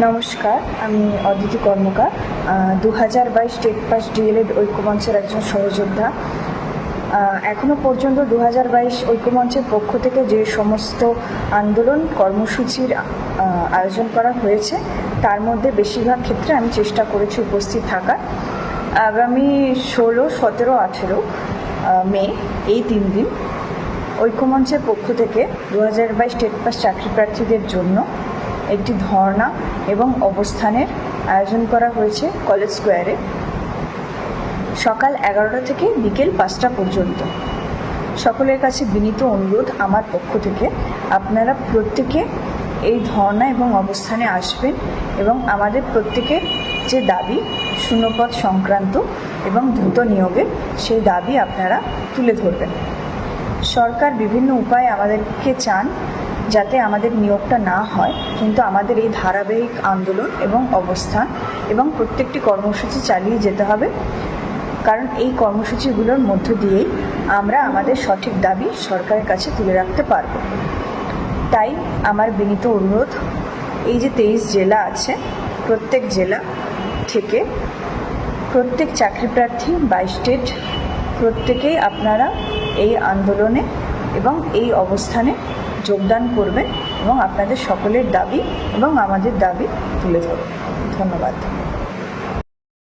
নমস্কার, আমি অদিতি কর্মকার। দু হাজার বাইশ টেট পাস ডিএলএড ঐক্যমঞ্চের একজন সহযোদ্ধা। এখনও পর্যন্ত দু হাজার বাইশ ঐক্যমঞ্চের পক্ষ থেকে যে সমস্ত আন্দোলন কর্মসূচির আয়োজন করা হয়েছে, তার মধ্যে বেশিরভাগ ক্ষেত্রে আমি চেষ্টা করেছি উপস্থিত থাকার। আগামী ষোলো, সতেরো, আঠেরো মে, এই তিন দিন ঐক্যমঞ্চের পক্ষ থেকে দু হাজার বাইশ টেট পাস চাকরি প্রার্থীদের জন্য একটি ধর্ণা এবং অবস্থানের আয়োজন করা হয়েছে কলেজ স্কোয়ারে সকাল এগারোটা থেকে বিকেল পাঁচটা পর্যন্ত। সকলের কাছে বিনীত অনুরোধ আমার পক্ষ থেকে, আপনারা প্রত্যেকে এই ধর্ণা এবং অবস্থানে আসবেন এবং আমাদের প্রত্যেকের যে দাবি, শূন্যপদ সংক্রান্ত এবং দ্রুত নিয়োগের, সেই দাবি আপনারা তুলে ধরবেন। সরকার বিভিন্ন উপায়ে আমাদেরকে চান যাতে আমাদের নিয়োগটা না হয়, কিন্তু আমাদের এই ধারাবাহিক আন্দোলন এবং অবস্থান এবং প্রত্যেকটি কর্মসূচি চালিয়ে যেতে হবে। কারণ এই কর্মসূচিগুলোর মধ্য দিয়েই আমরা আমাদের সঠিক দাবি সরকারের কাছে তুলে রাখতে পারব। তাই আমার বিনীত অনুরোধ, এই যে তেইশ জেলা আছে, প্রত্যেক জেলা থেকে প্রত্যেক চাকরি প্রার্থী বাই স্টেট প্রত্যেকেই আপনারা এই আন্দোলনে এবং এই অবস্থানে যোগদান করবেন এবং আপনাদের সকলের দাবি এবং আমাদের দাবি তুলে ধরবেন। ধন্যবাদ।